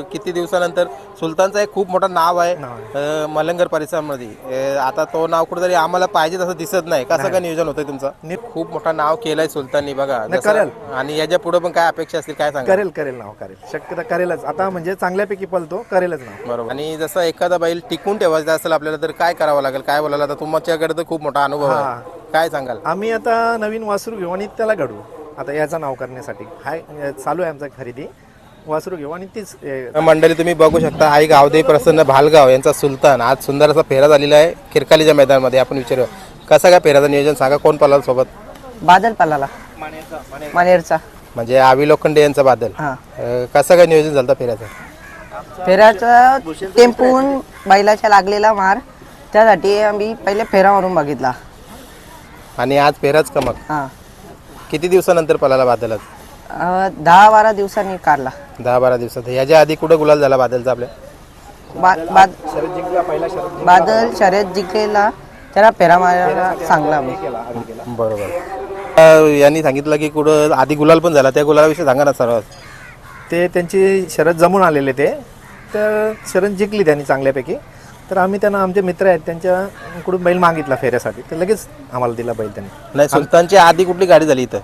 किती दिवसानंतर सुलतानचं एक खूप मोठं नाव आहे अ, मलंगर परिसरामध्ये. अ, आता तो नाव कुठेतरी आम्हाला पाहिजे तसं दिसत नाही. कसं काय नियोजन होतं तुमचं? खूप मोठं नाव केलंय सुलताननी बघा. जसं- करेल. आणि याच्यापुढे पण काय अपेक्षा असतील काय सांगा करेल करेल नाव करेल. शक्यता करेलच. आता म्हणजे चांगल्यापैकी पलतो करेलच नाव. बरोबर. आणि जसं एखादा बैल टिकून ठेवायचा असेल आपल्याला तर काय करावं लागेल? काय बोलायला आता तुमच्याकडे तर खूप मोठा अनुभव. आहे. काय सांगाल? आम्ही आता नवीन वासरू घेऊ आणि त्याला घडवू. आता याचं नाव करण्यासाठी. हाय चालू आहे आमचा खरेदी. वासरू घेऊ आणि तीच मंडळी तुम्ही बघू शकता आई गावदेवी प्रसन्न भालगाव यांचा सुलतान. आज सुंदर असा फेरा झालेला आहे खिरकालीच्या मैदानामध्ये. आपण विचारू कसा काय फेराचं नियोजन? सांगा कोण पळाल सोबत? बादल पालाला. मानेरचा म्हणजे आवी लोखंडे यांचा बादल. हा. अं, कसं काय नियोजन झालं फेऱ्याचं फेऱ्याचा टेम्पून बैलाच्या लागलेला मार. त्यासाठी आम्ही पहिले फेरा मारून बघितला. आणि आज फेराच का मग? हा. किती दिवसानंतर पळाला बादलच अं, दहा बारा दिवसांनी काढला. दहा बारा दिवसात. याच्या आधी कुठं गुलाल झाला बादलचा आपल्या? बा- बाद- बादल शर्यत जिंकलेला त्याला फेरा मारायला सांगला आम्ही बरोबर. अं, यांनी सांगितलं की कुठं आधी गुलाल पण झाला त्या गुलालाविषयी सांगा ना सर्वात ते त्यांची शरद जमून आलेले ते. तर शरद जिंकली त्यांनी चांगल्यापैकी. तर आम्ही त्यांना आमचे मित्र आहेत त्यांच्याकडून बैल मागितला फेऱ्यासाठी. तर लगेच आम्हाला दिला बैल त्यांनी. नाही सुलतानची आधी कुठली गाडी झाली इथं?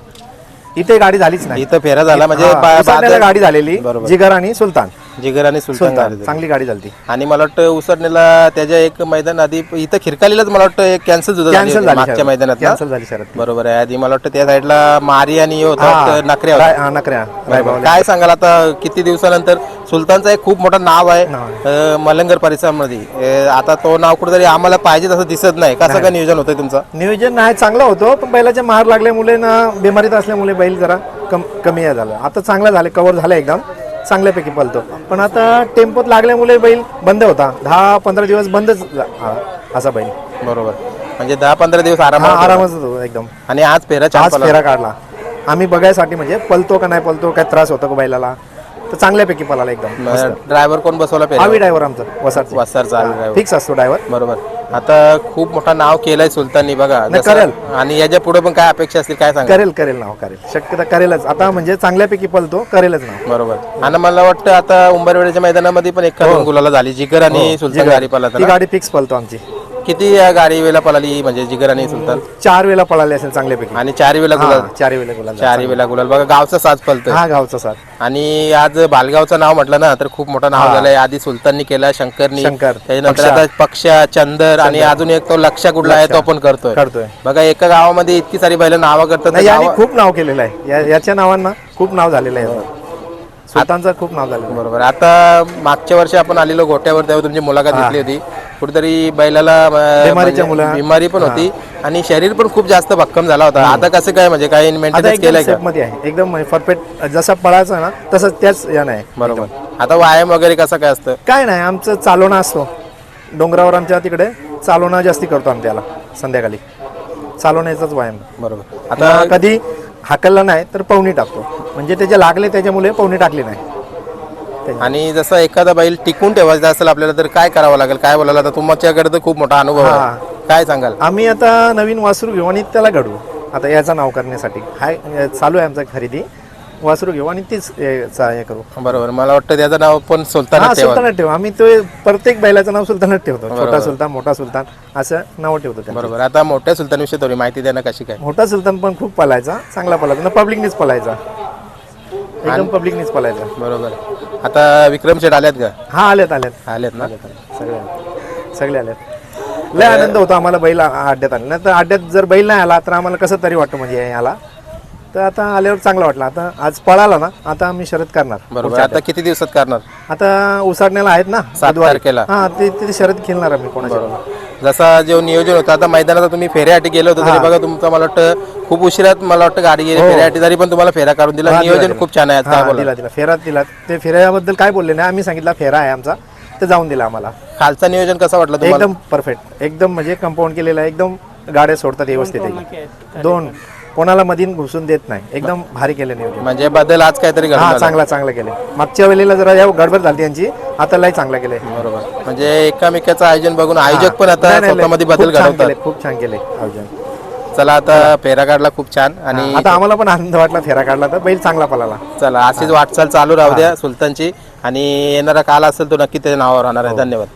इथे गाडी झालीच नाही इथं फेरा झाला म्हणजे बा- उसरण्याला बादल- गाडी झालेली बरोबर. जिगर आणि सुलतान जिगर आणि सुलतान चांगली गाडी झाली आणि मला वाटतं उसरण्याला त्याच्या एक मैदान आधी इथं खिरकालीलाच मला वाटतं एक कॅन्सल सुद्धा झाली कॅन्सल होती झाली मागच्या मैदानात ना? कॅन्सल झाली शरद. बरोबर आहे. आधी मला वाटतं त्या साईडला मारी आणि हे होता होता. हा, नकऱ्या. बरोबर. काय सांगाल आता किती दिवसानंतर सुलतानचं एक खूप मोठं नाव आहे अं, मलंगर परिसरामध्ये. अं, आता तो नाव कुठेतरी आम्हाला पाहिजे तसं दिसत नाही. कसं काय नियोजन होतं तुमचं? नियोजन नाही चांगलं होतं पण बैलाच्या मार लागल्यामुळे ना बिमारीत असल्यामुळे बैल जरा कम कमी झालं. आता चांगलं झालं कव्हर झालं एकदम. चांगल्यापैकी पलतो पण आता टेम्पोत लागल्यामुळे बैल बंद होता. दहा पंधरा दिवस बंदच हा, असा बैल. बरोबर. म्हणजे दहा पंधरा दिवस आराम हा आरामच होतो एकदम. आणि आज फेरा चार आज. फेरा काढला. आम्ही बघायसाठी म्हणजे पलतो का नाही पलतो काय त्रास होतो का बैलाला तर चांगल्यापैकी पळाला एकदम. ड्रायव्हर कोण बसवला फेरा ड्रायव्हर आमचा. वसार वसारचा आवी ड्रायव्हर फिक्स असतो ड्रायव्हर बरोबर. आता खूप मोठं नाव केलंय सुलताननी बघा. नाही, जसं- करेल. आणि याच्यापुढे पण काय अपेक्षा असतील काय सांगा करेल करेल नाव करेल. शक्यता करेलच. आता म्हणजे चांगल्यापैकी पलतो करेलच नाव. बरोबर. आणि मला वाटतं आता उंबरवेड्याच्या मैदानामध्ये पण एका दोन गुलाला झाली. जिगर आणि सुलतान जिगर. गाडी ती गाडी फिक्स पलतो आमची. किती गाडी वेळेला पळाली? म्हणजे जिगर आणि सुलतान? चार वेळा पळाली असेल चांगल्यापैकी. आणि चारी वेळेला गुलाल? हा, चार वेळेला गुलाल चारी वेळेला गुलाल. बघा गावचा साज पळतोय. हा गावचा सर आणि आज बालगावचं नाव म्हटलं ना तर खूप मोठं नाव झालंय. आधी सुलताननी केला शंकरनी. शंकर, त्याच्यानंतर. आता पक्ष चंदर आणि अजून एक तो लक्षा कुठला आहे तो पण करतोय. करतोय. बघा एका गावामध्ये इतकी सारी बैल नावं करतात नाही तर यांनी गावा- खूप नाव केलेलं आहे. या- याच्या नावांना खूप नाव झालेलं आहे. सुलतानचं खूप नाव झालेलं आहे. बरोबर. आता मागच्या वर्षी आपण आलेलो गोट्यावर तेव्हा तुमची मुलाखत घेतली होती. कुठेतरी बैलाला अं, बिमारीच्या म्हणजे मुला- बिमारी पण होती. आणि शरीर पण खूप जास्त भक्कम झाला होता. आता कसं काय म्हणजे काही आता मेंटेनन्स एकदम केलंय का? आहे. एकदम परफेक्ट जसा पळायचा ना तसंच त्याच या नाही बरोबर. आता व्यायाम वगैरे कसं काय असतं? काय नाही आमचं चालवणं असतो. डोंगरावर आमच्या तिकडे चालवणं जास्ती करतो आम्ही त्याला संध्याकाळी. चालवण्याचाच व्यायाम. बरोबर. आता आता कधी हाकलला नाही तर पवनी टाकतो. म्हणजे त्याचे लागले त्याच्यामुळे पवनी टाकली नाही. आणि जसं एखादा बैल टिकून ठेवायचा असेल आपल्याला तर काय करावं लागेल? काय बोलायला आता तुमच्याकडे तर खूप मोठा अनुभव हा. आहे काय सांगाल? आम्ही आता नवीन वासरू घेऊ आणि त्याला घडवू. आता याचं नाव करण्यासाठी. हाय चालू आहे आमचा खरेदी. वासरू घेऊ आणि तीच हे करू. बरोबर. मला वाटतं त्याचं नाव पण सुलतान ठेवा सुलतानात ठेवू. आम्ही तो प्रत्येक बैलाचं नाव सुलतानात ठेवतो. छोटा सुलतान मोठा सुलतान असं नाव ठेवतो. बरोबर. आता मोठ्या सुलतानविषयी थोडी माहिती ना कशी काय? मोठा सुलतान पण खूप पलायचा चांगला पलायचा पब्लिकनीच पलायचा एकदम पब्लिकनीच पलायचा बरोबर. आता विक्रम शेठ आल्यात का? हा आलेत आलेत. आलेत ना? सगळे आलेत. सगळे आलेत. लय आनंद होतो आम्हाला बैल आ- अड्ड्यात आले नाही तर अड्ड्यात जर बैल नाही आला तर आम्हाला कसं तरी वाटतं म्हणजे याला. तर आता आल्यावर चांगलं वाटलं. आता आज पळाला ना आता आम्ही शरद करणार. बरोबर. आता किती दिवसात करणार? आता उसाडण्याला आहेत ना सात. तारखेला. हा ते ते शरद खेळणार आम्ही कोणाच्या जसा जो नियोजन होतं आता मैदानात तुम्ही फेऱ्यासाठी गेलो होतो तरी बघा तुमचं मला वाटतं खूप उशिरात मला वाटतं गाडी गेली. फेऱ्यासाठी तरी पण तुम्हाला फेरा काढून दिला. हो. हा, दिला, नियोजन दिला. खूप छान आहे आज. काय हा बोला दिला दिला. फेरा दिला. ते फेऱ्याबद्दल काय बोलले नाही. आम्ही सांगितलं फेरा आहे आमचा. ते जाऊन दिला आम्हाला. खालचा नियोजन कसं वाटलं तुम्हाला? एकदम परफेक्ट एकदम म्हणजे कंपाऊंड केलेलं आहे. एकदम गाड्या सोडतात व्यवस्थित एकदम. दोन. कोणाला मधीन घुसून देत नाही. एकदम भारी केले नियोजन. म्हणजे बदल आज काहीतरी घडून हा आला. चांगला चांगला केले. मागच्या वेळेला जरा या गडबड झाली त्यांची. आता लय चांगला केले. बरोबर. म्हणजे एकामेकाचं आयोजन बघून आयोजक पण आता स्वतःमध्ये खूप बदल छान घडवतात. केले, खूप छान केले आयोजन. चला आता फेरा काढला खूप छान आणि आता आम्हाला पण आनंद वाटला फेरा काढला तर बैल चांगला पळाला. चला अशीच वाटचाल चालू राहू द्या सुलतानची आणि येणारा काल असेल तो नक्की त्याच्या नावावर राहणार आहे. धन्यवाद.